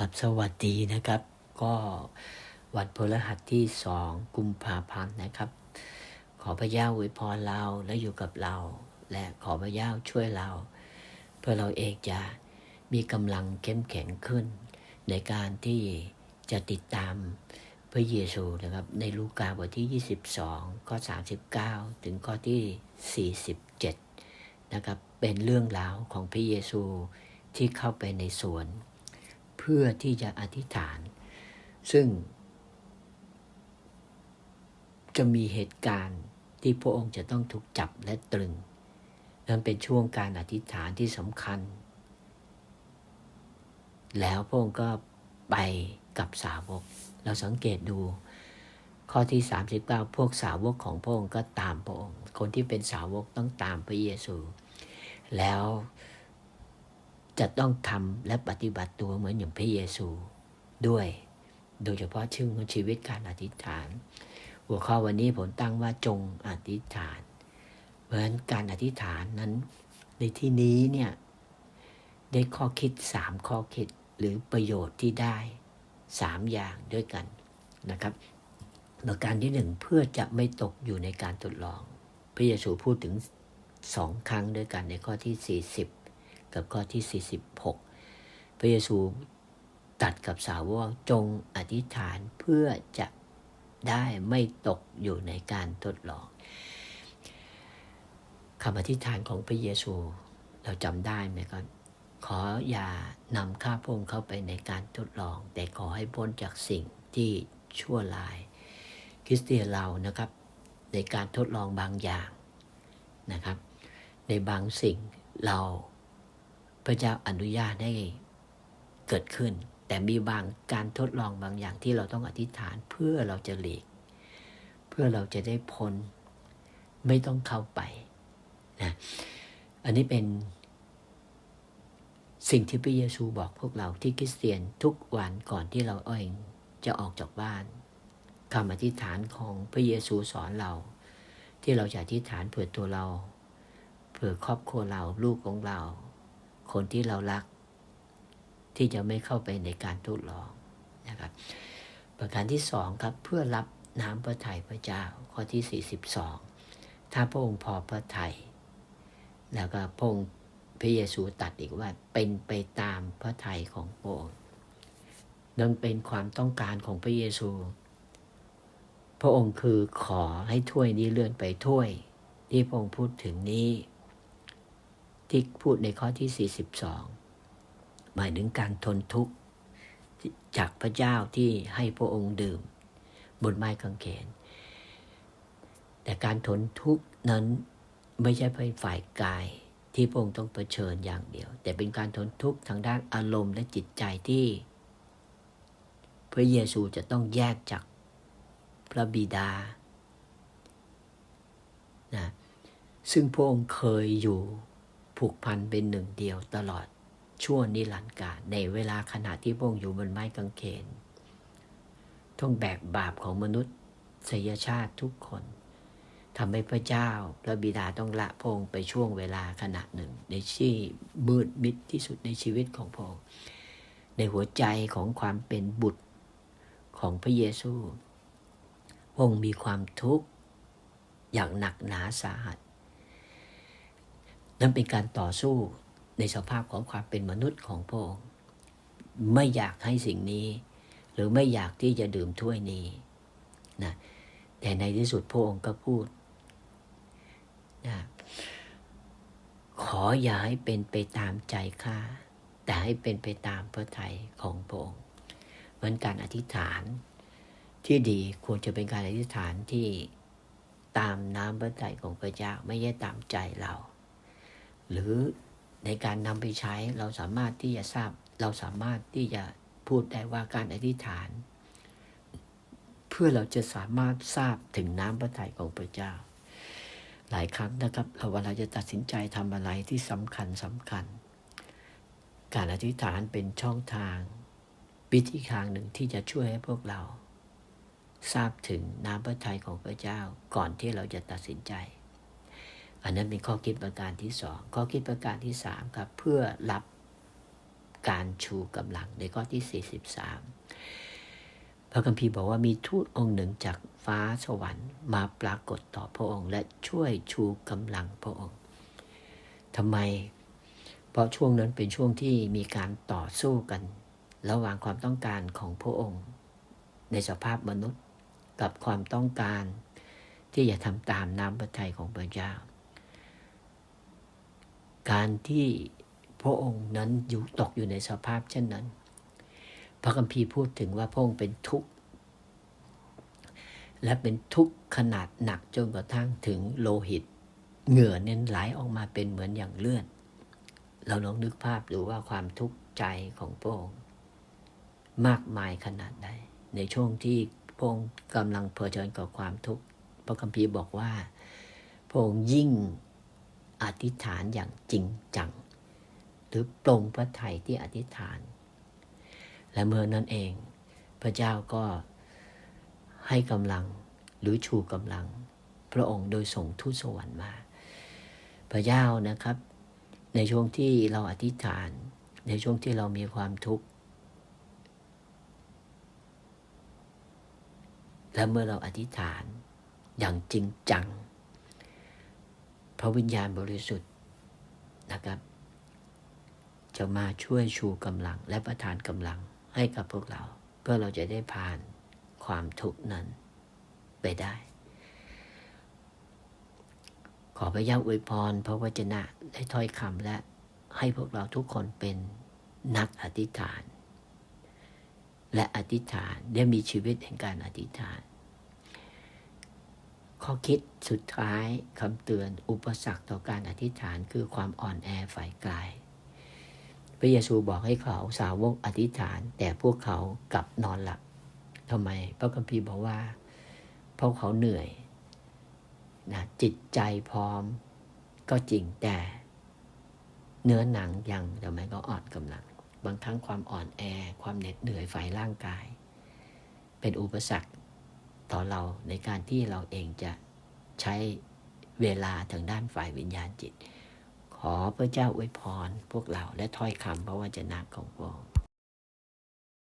ครับสวัสดีนะครับ ก็วันพฤหัสที่สองกุมภาพันธ์นะครับ ขอพระเจ้าอวยพรเราและอยู่กับเรา และขอพระเจ้าช่วยเรา เพื่อเราเองจะมีกำลังเข้มแข็งขึ้น ในการที่จะติดตามพระเยซูนะครับ ในลูกาบทที่ 22 ข้อ 39 ถึงข้อที่ 47 นะครับ เป็นเรื่องราวของพระเยซูที่เข้าไปในสวน เพื่อที่จะอธิษฐาน ซึ่ง จะมีเหตุการณ์ที่พระองค์จะต้องถูกจับและตรึง นั่นเป็นช่วงการอธิษฐานที่สำคัญ แล้วพระองค์ก็ไปกับสาวก เราสังเกตดูข้อที่ 39 พวกสาวกของพระองค์ก็ตามพระองค์ คนที่เป็นสาวกต้องตามพระเยซู แล้ว จะต้องทำและปฏิบัติตัวเหมือนอย่างพระเยซูด้วย โดยเฉพาะชื่อของชีวิตการอธิษฐาน หัวข้อวันนี้ผมตั้งว่าจงอธิษฐาน เพราะฉะนั้นการอธิษฐานนั้น ในที่นี้เนี่ยได้ข้อคิดสามข้อคิดหรือประโยชน์ที่ได้สามอย่างด้วยกันนะครับประการที่หนึ่งเพื่อจะไม่ตกอยู่ในการทดลอง พระเยซูพูดถึงสองครั้งด้วยกันในข้อที่40 กับข้อที่ 46 พระเยซูตัดกับสาวกจงอธิษฐานเพื่อจะได้ไม่ตกอยู่ในการทดลองคำอธิษฐานของพระเยซู เราจำได้ไหมครับขออย่านำข้าพงเข้าไปในการทดลอง แต่ขอให้พ้นจากสิ่งที่ชั่วร้าย คริสเตียนเรานะครับ ในการทดลองบางอย่างนะครับ ในบางสิ่งเรา พระเจ้าอนุญาตให้เกิดขึ้น แต่มีบางการทดลองบางอย่างที่เราต้องอธิษฐานเพื่อเราจะหลีก เพื่อเราจะได้พ้นไม่ต้องเข้าไปนะอันนี้เป็นสิ่งที่พระเยซูบอกพวกเราที่คริสเตียนทุกวันก่อนที่เราเองจะออกจากบ้านคำอธิษฐานของพระเยซูสอนเรา ที่เราจะอธิษฐานเผื่อตัวเรา เผื่อครอบครัวเราลูกของเรา คนที่เรารัก ที่จะไม่เข้าไปในการทดลองนะครับ ประการที่สองครับเพื่อรับน้ำพระทัยพระเจ้าข้อที่ 42 ถ้าพระองค์พอพระทัยแล้วก็พระองค์พระเยซูตัดอีกว่าเป็นไปตามพระทัยของพระองค์นั่นเป็นความต้องการของพระเยซู พระองค์คือขอให้ถ้วยนี้เลื่อนไปถ้วย ที่พระองค์พูดถึงนี้ ที่พูดในข้อที่ 42 หมายถึงการทนทุกข์จากพระเจ้าที่ให้พระองค์ดื่ม บนไม้กางเขน แต่การทนทุกข์นั้นไม่ใช่เพื่อฝ่ายกายที่พระองค์ต้องเผชิญอย่างเดียว แต่เป็นการทนทุกข์ทางด้านอารมณ์และจิตใจที่ พระเยซูจะต้องแยกจากพระบิดานะซึ่งพระองค์เคยอยู่ ผูกพันเป็นหนึ่งเดียวตลอดชั่วนิรันดร์กาลในเวลาขณะที่พระองค์อยู่บนไม้กางเขนต้องแบกบาปของมนุษย์สยชาติทุกคนทำให้พระเจ้าพระบิดาต้องละพงไปช่วงเวลาขณะหนึ่ง ในที่มืดมิดที่สุดในชีวิตของพระองค์ในหัวใจของความเป็นบุตรของพระเยซูพระองค์มีความทุกข์อย่างหนักหนาสาหัส นั่นเป็นการต่อสู้ในสภาพของความเป็นมนุษย์ของพระองค์ไม่อยากให้สิ่งนี้ หรือไม่อยากที่จะดื่มถ้วยนี้นะแต่ในที่สุดพระองค์ก็พูดนะขออย่าให้เป็นไปตามใจข้าแต่ให้เป็นไปตามพระทัยของพระองค์เหมือนการอธิษฐานที่ดีควรจะเป็นการอธิษฐานที่ตามน้ำพระทัยของพระเจ้าไม่ใช่ตามใจเรา หรือในการนำไปใช้เราสามารถที่จะทราบ เราสามารถที่จะพูดได้ว่าการอธิษฐาน เพื่อเราจะสามารถทราบถึงน้ำพระทัยของพระเจ้า หลายครั้งนะครับเราเวลาจะตัดสินใจทำอะไรที่สำคัญสำคัญ การอธิษฐานเป็นช่องทางวิธีทางหนึ่งที่จะช่วยให้พวกเรา ทราบถึงน้ำพระทัยของพระเจ้าก่อนที่เราจะตัดสินใจ อันนั้นเป็นข้อคิดประการที่สองข้อคิดประการที่สามครับ เพื่อรับการชูกำลังในข้อที่ 43 พระคัมภีร์บอกว่ามีทูตองค์หนึ่งจากฟ้าสวรรค์มาปรากฏต่อพระองค์ และช่วยชูกำลังพระองค์ทำไม เพราะช่วงนั้นเป็นช่วงที่มีการต่อสู้กัน ระหว่างความต้องการของพระองค์ ในสภาพมนุษย์กับความต้องการที่จะทำตามน้ำพระทัยของพระเจ้า การที่พระองค์นั้นอยู่ตกอยู่ในสภาพเช่นนั้น พระคัมภีร์พูดถึงว่าพระองค์เป็นทุกข์ และเป็นทุกข์ขนาดหนักจนกระทั่งถึงโลหิต เหงื่อเน้นไหลออกมาเป็นเหมือนอย่างเลือด เราลองนึกภาพดูว่าความทุกข์ใจของพระองค์มากมายขนาดใดในช่วงที่พระองค์กำลังเผชิญกับความทุกข์พระคัมภีร์บอกว่าพระองค์ยิ่ง อธิษฐานอย่างจริงจัง หรือปรงพระไถ่ที่อธิษฐาน และเมื่อนั้นเอง พระเจ้าก็ให้กำลังหรือชูกำลัง พระองค์โดยส่งทูตสวรรค์มา พระเจ้านะครับ ในช่วงที่เราอธิษฐาน ในช่วงที่เรามีความทุกข์และเมื่อเราอธิษฐานอย่างจริงจัง ระวิญญาณบริสุทธิ์นะครับ จะมาช่วยชูกำลังและประทานกำลังให้กับพวกเรา เพื่อเราจะได้ผ่านความทุกข์นั้นไปได้ ขอพระเจ้าอวยพรพระวจนะได้ถ้อยคำและให้พวกเราทุกคนเป็นนักอธิษฐาน และอธิษฐานได้มีชีวิตแห่งการอธิษฐาน ข้อคิดสุดท้ายคำเตือนอุปสรรคต่อการอธิษฐานคือความอ่อนแอฝ่ายกาย พระเยซูบอกให้เขาสาวกอธิษฐาน แต่พวกเขากลับนอนหลับทำไม พระคัมภีร์บอกว่า เพราะเขาเหนื่อยนะจิตใจพร้อมก็จริงแต่ เนื้อหนังยังทำไมก็อ่อนกำลัง บางครั้งความอ่อนแอ ความเหน็ดเหนื่อยฝ่ายร่างกาย เป็นอุปสรรค ต่อเราในการที่เราเองจะใช้เวลาทางด้านฝ่ายวิญญาณจิต ขอพระเจ้าอวยพรพวกเราและถ้อยคำพระวจนะของพระองค์